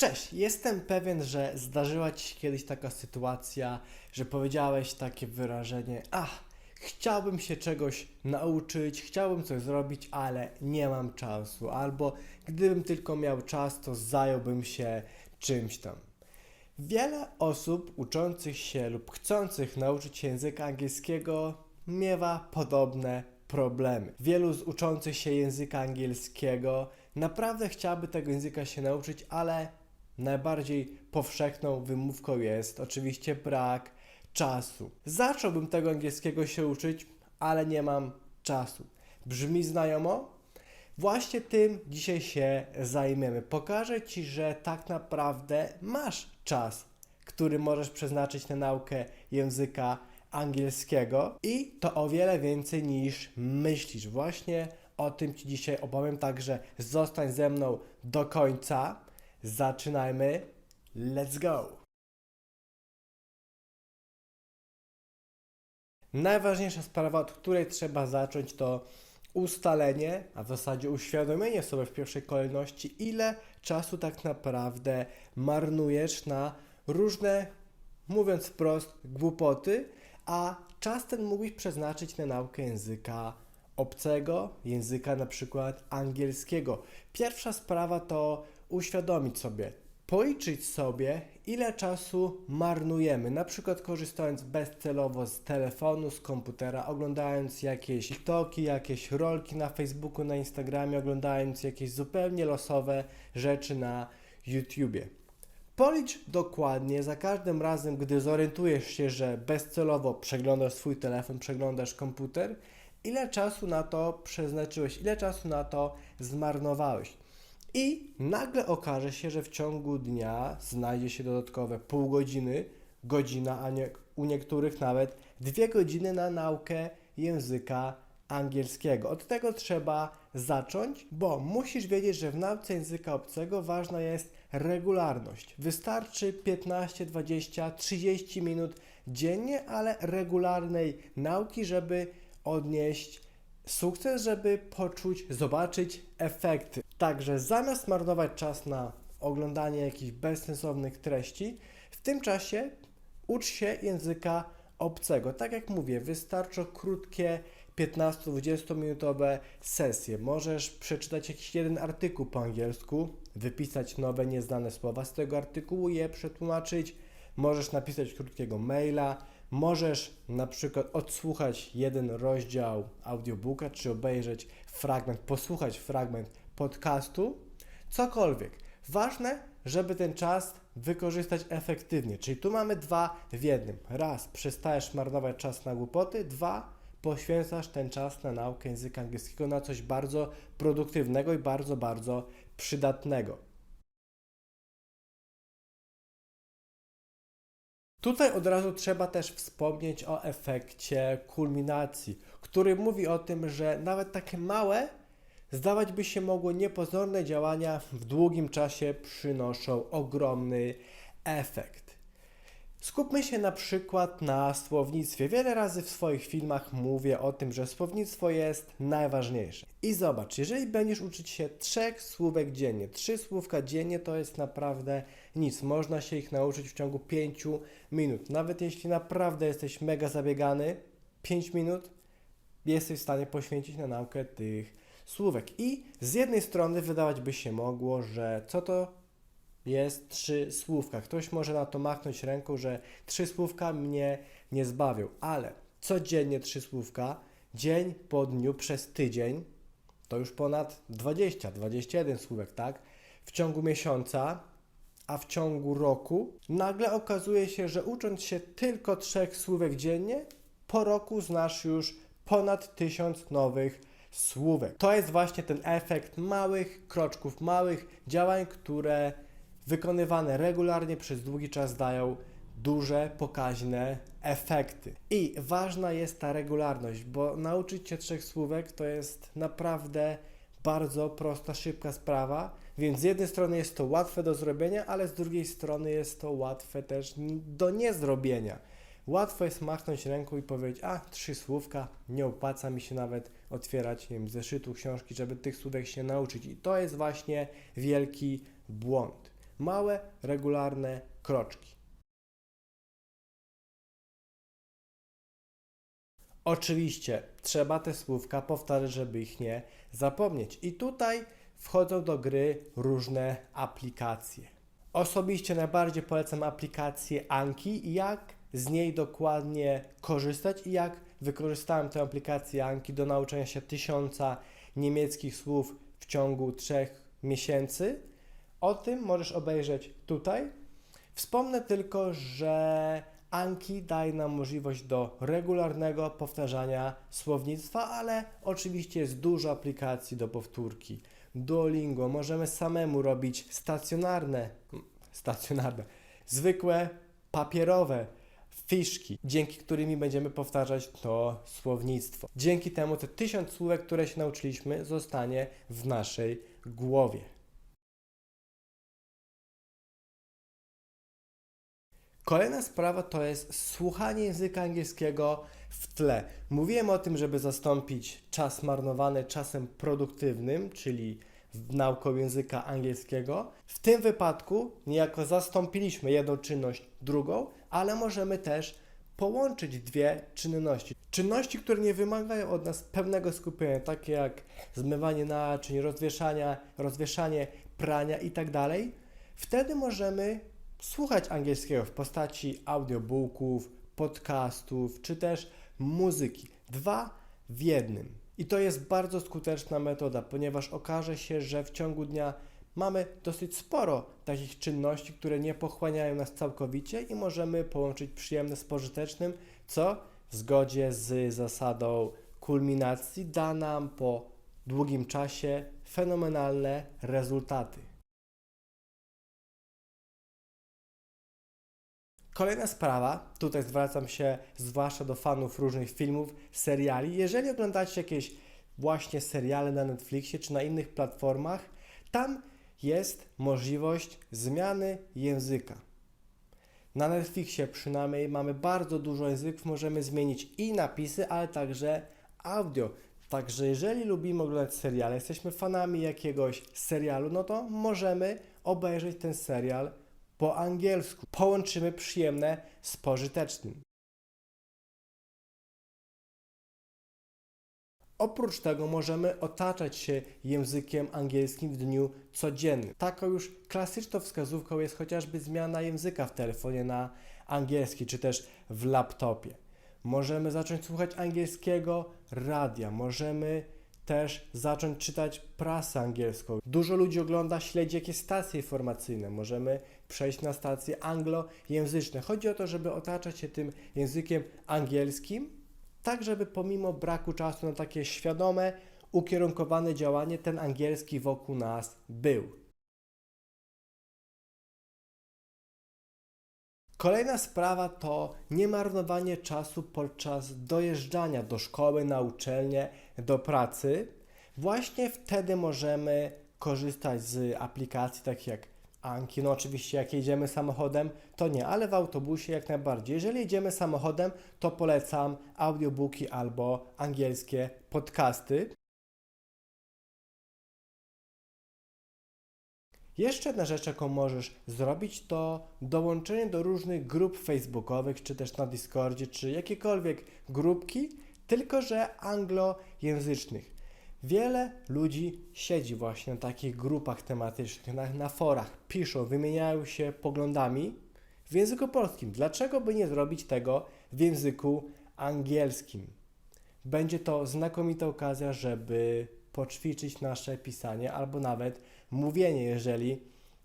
Cześć, jestem pewien, że zdarzyła Ci się kiedyś taka sytuacja, że powiedziałeś takie wyrażenie: Ach, chciałbym się czegoś nauczyć, chciałbym coś zrobić, ale nie mam czasu, albo gdybym tylko miał czas, to zająłbym się czymś tam. Wiele osób uczących się lub chcących nauczyć się języka angielskiego miewa podobne problemy. Wielu z uczących się języka angielskiego naprawdę chciałaby tego języka się nauczyć, ale najbardziej powszechną wymówką jest oczywiście brak czasu. Zacząłbym tego angielskiego się uczyć, ale nie mam czasu. Brzmi znajomo? Właśnie tym dzisiaj się zajmiemy. Pokażę Ci, że tak naprawdę masz czas, który możesz przeznaczyć na naukę języka angielskiego i to o wiele więcej niż myślisz. Właśnie o tym Ci dzisiaj opowiem, także zostań ze mną do końca. Zaczynajmy. Let's go! Najważniejsza sprawa, od której trzeba zacząć, to ustalenie, a w zasadzie uświadomienie sobie w pierwszej kolejności, ile czasu tak naprawdę marnujesz na różne, mówiąc wprost, głupoty, a czas ten mógłbyś przeznaczyć na naukę języka obcego, języka na przykład angielskiego. Pierwsza sprawa to uświadomić sobie, policzyć sobie, ile czasu marnujemy, na przykład korzystając bezcelowo z telefonu, z komputera, oglądając jakieś TikToki, jakieś rolki na Facebooku, na Instagramie, oglądając jakieś zupełnie losowe rzeczy na YouTubie. Policz dokładnie za każdym razem, gdy zorientujesz się, że bezcelowo przeglądasz swój telefon, przeglądasz komputer, ile czasu na to przeznaczyłeś, ile czasu na to zmarnowałeś. I nagle okaże się, że w ciągu dnia znajdzie się dodatkowe pół godziny, godzina, a nie, u niektórych nawet dwie godziny na naukę języka angielskiego. Od tego trzeba zacząć, bo musisz wiedzieć, że w nauce języka obcego ważna jest regularność. Wystarczy 15, 20, 30 minut dziennie, ale regularnej nauki, żeby odnieść sukces, żeby poczuć, zobaczyć efekty. Także zamiast marnować czas na oglądanie jakichś bezsensownych treści, w tym czasie ucz się języka obcego. Tak jak mówię, wystarczą krótkie 15-20 minutowe sesje. Możesz przeczytać jakiś jeden artykuł po angielsku, wypisać nowe nieznane słowa z tego artykułu je przetłumaczyć. Możesz napisać krótkiego maila, możesz na przykład odsłuchać jeden rozdział audiobooka, czy obejrzeć fragment, posłuchać fragment podcastu, cokolwiek. Ważne, żeby ten czas wykorzystać efektywnie. Czyli tu mamy dwa w jednym. Raz, przestajesz marnować czas na głupoty, dwa, poświęcasz ten czas na naukę języka angielskiego na coś bardzo produktywnego i bardzo, bardzo przydatnego. Tutaj od razu trzeba też wspomnieć o efekcie kulminacji, który mówi o tym, że nawet takie małe, zdawać by się mogło niepozorne działania w długim czasie przynoszą ogromny efekt. Skupmy się na przykład na słownictwie. Wiele razy w swoich filmach mówię o tym, że słownictwo jest najważniejsze. I zobacz, jeżeli będziesz uczyć się trzech słówek dziennie, trzy słówka dziennie to jest naprawdę nic. Można się ich nauczyć w ciągu pięciu minut. Nawet jeśli naprawdę jesteś mega zabiegany, 5 minut jesteś w stanie poświęcić na naukę tych słówek. I z jednej strony wydawać by się mogło, że co to jest trzy słówka. Ktoś może na to machnąć ręką, że trzy słówka mnie nie zbawią, ale codziennie trzy słówka, dzień po dniu przez tydzień, to już ponad 20, 21 słówek, tak? W ciągu miesiąca, a w ciągu roku nagle okazuje się, że ucząc się tylko trzech słówek dziennie, po roku znasz już ponad tysiąc nowych słówek. To jest właśnie ten efekt małych kroczków, małych działań, które wykonywane regularnie przez długi czas dają duże, pokaźne efekty. I ważna jest ta regularność, bo nauczyć się trzech słówek to jest naprawdę bardzo prosta, szybka sprawa. Więc z jednej strony jest to łatwe do zrobienia, ale z drugiej strony jest to łatwe też do niezrobienia. Łatwo jest machnąć ręką i powiedzieć, a trzy słówka, nie opłaca mi się nawet otwierać nie wiem, zeszytu, książki, żeby tych słówek się nauczyć. I to jest właśnie wielki błąd. Małe, regularne kroczki. Oczywiście trzeba te słówka powtarzać, żeby ich nie zapomnieć. I tutaj wchodzą do gry różne aplikacje. Osobiście najbardziej polecam aplikację Anki i jak z niej dokładnie korzystać i jak wykorzystałem tę aplikację Anki do nauczenia się tysiąca niemieckich słów w ciągu trzech miesięcy. O tym możesz obejrzeć tutaj. Wspomnę tylko, że Anki daje nam możliwość do regularnego powtarzania słownictwa, ale oczywiście jest dużo aplikacji do powtórki. Duolingo, możemy samemu robić stacjonarne, stacjonarne, zwykłe, papierowe fiszki, dzięki którymi będziemy powtarzać to słownictwo. Dzięki temu te tysiąc słówek, które się nauczyliśmy, zostanie w naszej głowie. Kolejna sprawa to jest słuchanie języka angielskiego w tle. Mówiłem o tym, żeby zastąpić czas marnowany czasem produktywnym, czyli nauką języka angielskiego. W tym wypadku niejako zastąpiliśmy jedną czynność drugą, ale możemy też połączyć dwie czynności. Czynności, które nie wymagają od nas pewnego skupienia, takie jak zmywanie naczyń, rozwieszania, rozwieszanie, prania itd. Wtedy możemy słuchać angielskiego w postaci audiobooków, podcastów czy też muzyki. Dwa w jednym. I to jest bardzo skuteczna metoda, ponieważ okaże się, że w ciągu dnia mamy dosyć sporo takich czynności, które nie pochłaniają nas całkowicie i możemy połączyć przyjemne z pożytecznym, co w zgodzie z zasadą kulminacji da nam po długim czasie fenomenalne rezultaty. Kolejna sprawa, tutaj zwracam się zwłaszcza do fanów różnych filmów, seriali. Jeżeli oglądacie jakieś właśnie seriale na Netflixie czy na innych platformach, tam jest możliwość zmiany języka. Na Netflixie przynajmniej mamy bardzo dużo języków, możemy zmienić i napisy, ale także audio. Także jeżeli lubimy oglądać seriale, jesteśmy fanami jakiegoś serialu, no to możemy obejrzeć ten serial po angielsku. Połączymy przyjemne z pożytecznym. Oprócz tego możemy otaczać się językiem angielskim w dniu codziennym. Taką już klasyczną wskazówką jest chociażby zmiana języka w telefonie na angielski czy też w laptopie. Możemy zacząć słuchać angielskiego radia, możemy też zacząć czytać prasę angielską. Dużo ludzi ogląda, śledzi jakieś stacje informacyjne. Możemy przejść na stacje anglojęzyczne. Chodzi o to, żeby otaczać się tym językiem angielskim, tak żeby pomimo braku czasu na takie świadome, ukierunkowane działanie, ten angielski wokół nas był. Kolejna sprawa to niemarnowanie czasu podczas dojeżdżania do szkoły, na uczelnię, do pracy. Właśnie wtedy możemy korzystać z aplikacji takich jak Anki. No oczywiście jak jedziemy samochodem, to nie, ale w autobusie jak najbardziej. Jeżeli jedziemy samochodem, to polecam audiobooki albo angielskie podcasty. Jeszcze jedna rzecz, jaką możesz zrobić, to dołączenie do różnych grup facebookowych, czy też na Discordzie, czy jakiekolwiek grupki, tylko że anglojęzycznych. Wiele ludzi siedzi właśnie na takich grupach tematycznych, na, na forach, piszą, wymieniają się poglądami w języku polskim. Dlaczego by nie zrobić tego w języku angielskim? Będzie to znakomita okazja, żeby poćwiczyć nasze pisanie albo nawet mówienie, jeżeli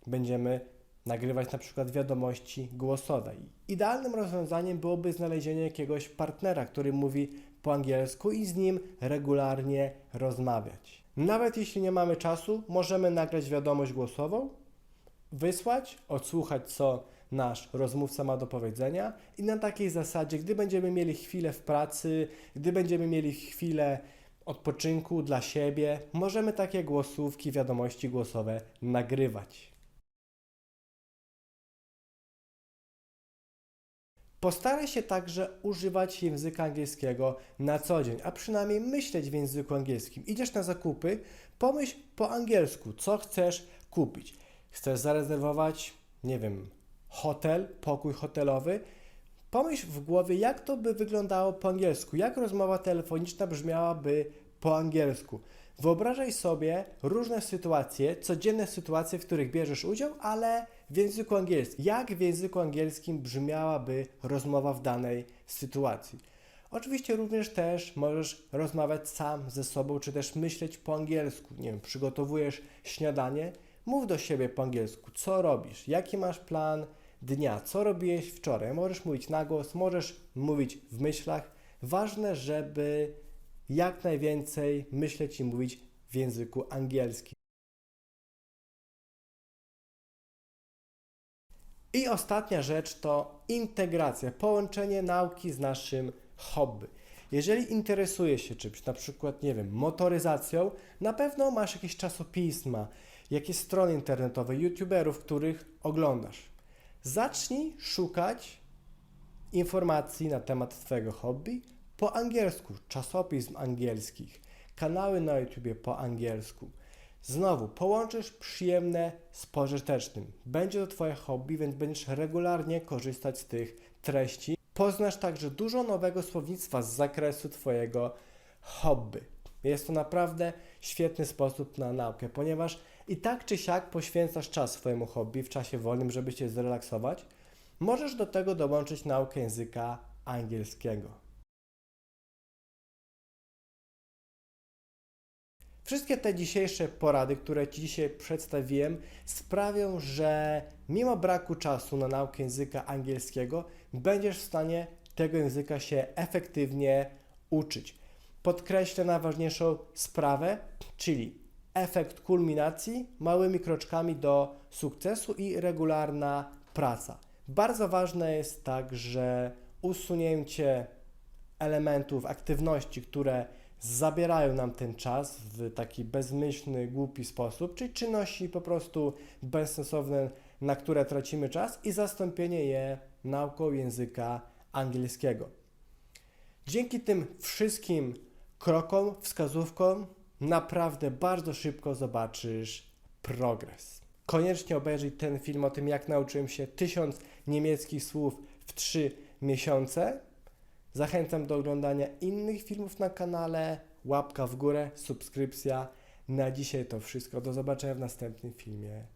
będziemy nagrywać na przykład wiadomości głosowe. Idealnym rozwiązaniem byłoby znalezienie jakiegoś partnera, który mówi po angielsku i z nim regularnie rozmawiać. Nawet jeśli nie mamy czasu, możemy nagrać wiadomość głosową, wysłać, odsłuchać co nasz rozmówca ma do powiedzenia i na takiej zasadzie, gdy będziemy mieli chwilę w pracy, gdy będziemy mieli chwilę odpoczynku dla siebie, możemy takie głosówki, wiadomości głosowe nagrywać. Postaraj się także używać języka angielskiego na co dzień, a przynajmniej myśleć w języku angielskim. Idziesz na zakupy, pomyśl po angielsku, co chcesz kupić. chcesz zarezerwować, nie wiem, hotel, pokój hotelowy, pomyśl w głowie, jak to by wyglądało po angielsku, jak rozmowa telefoniczna brzmiałaby po angielsku. Wyobrażaj sobie różne sytuacje, codzienne sytuacje, w których bierzesz udział, ale w języku angielskim. Jak w języku angielskim brzmiałaby rozmowa w danej sytuacji? Oczywiście również też możesz rozmawiać sam ze sobą, czy też myśleć po angielsku. Nie wiem, przygotowujesz śniadanie, mów do siebie po angielsku, co robisz, jaki masz plan dnia, co robiłeś wczoraj. Możesz mówić na głos, możesz mówić w myślach. Ważne, żeby jak najwięcej myśleć i mówić w języku angielskim. I ostatnia rzecz to integracja, połączenie nauki z naszym hobby. Jeżeli interesujesz się czymś, na przykład, nie wiem, motoryzacją, na pewno masz jakieś czasopisma, jakieś strony internetowe, youtuberów, których oglądasz. Zacznij szukać informacji na temat Twojego hobby po angielsku, czasopism angielskich, kanały na YouTubie po angielsku. Znowu, połączysz przyjemne z pożytecznym. Będzie to Twoje hobby, więc będziesz regularnie korzystać z tych treści. Poznasz także dużo nowego słownictwa z zakresu Twojego hobby. Jest to naprawdę świetny sposób na naukę, ponieważ i tak czy siak poświęcasz czas swojemu hobby w czasie wolnym, żeby się zrelaksować. Możesz do tego dołączyć naukę języka angielskiego. Wszystkie te dzisiejsze porady, które Ci dzisiaj przedstawiłem, sprawią, że mimo braku czasu na naukę języka angielskiego, będziesz w stanie tego języka się efektywnie uczyć. Podkreślę najważniejszą sprawę, czyli efekt kulminacji małymi kroczkami do sukcesu i regularna praca. Bardzo ważne jest także usunięcie elementów, aktywności, które zabierają nam ten czas w taki bezmyślny, głupi sposób, czyli czynności po prostu bezsensowne, na które tracimy czas i zastąpienie je nauką języka angielskiego. Dzięki tym wszystkim krokom, wskazówkom, naprawdę bardzo szybko zobaczysz progres. Koniecznie obejrzyj ten film o tym, jak nauczyłem się tysiąc niemieckich słów w 3 miesiące. Zachęcam do oglądania innych filmów na kanale. Łapka w górę, subskrypcja. Na dzisiaj to wszystko. Do zobaczenia w następnym filmie.